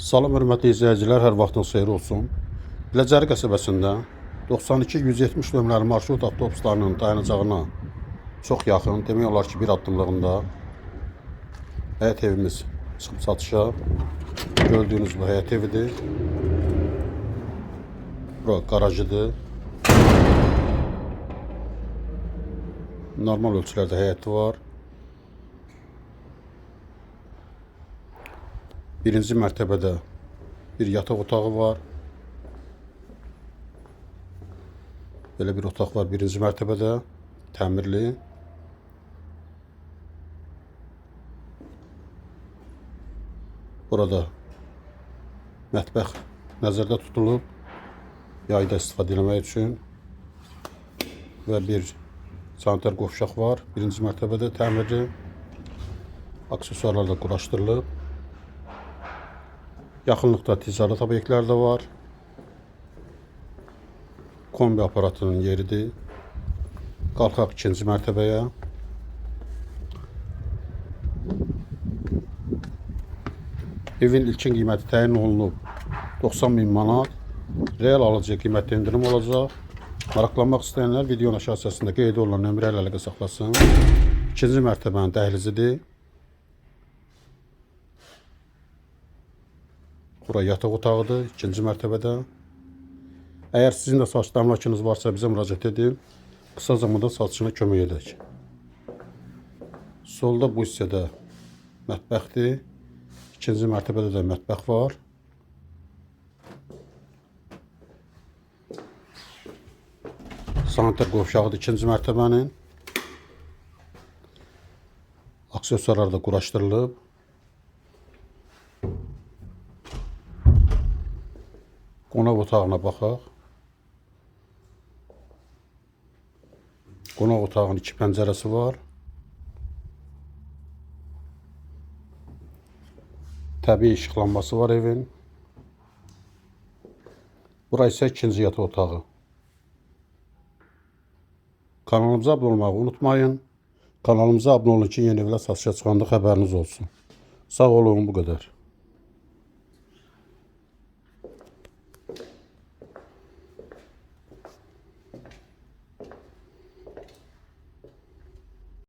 Salam hörmətli izləyicilər, hər vaxtınız xeyir olsun. Biləcəri qəsəbəsində 92-170 nömrəli marşrut avtobuslarının dayanacağına çox yaxın, demək olar ki, bir addımlığında həyət evimiz çıxıb satışa. Gördüyünüz bu həyət evidir. Bura qarajıdır. Normal ölçülərdə həyəti var. Birinci mərtəbədə bir yataq otağı var. Belə bir otaq var birinci mərtəbədə. Təmirli. Burada mətbəx nəzərdə tutulub. Yayda istifadə etmək üçün və bir sanitar qovşaq var. Birinci mərtəbədə təmirli. Aksesuarlarla quraşdırılıb. Yaxınlıqda ticarət obyektləri də var. Kombi aparatının yeridir. Qalxaq ikinci mərtəbəyə. Evin ilkin qiyməti təyin olunub 90 min manat. Real alıcıya qiymətdə endirim olacaq. Maraqlanmaq istəyənlər videonun aşağı hissəsində qeyd olunan nömrə ilə əlaqə saxlasın. İkinci mərtəbənin dəhlizidir. Bura yataq otağıdır, ikinci mərtəbədə. Əgər sizin də saç damlakınız varsa bizə müraciət edin. Qısa zamanda saçına kömək edək. Solda bu hissədə mətbəxdir. İkinci mərtəbədə də mətbəx var. Sanitar qovşağıdır ikinci mərtəbənin. Aksesuarlar da quraşdırılıb. Qonaq otağına baxaq. Qonaq otağının iki pəncərəsi var. Təbii işıqlanması var evin. Bura isə ikinci yataq otağı. Kanalımıza abunə olmağı unutmayın. Kanalımıza abunə olun ki, yeni evlər satışa çıxanda xəbəriniz olsun. Sağ olun, bu qədər.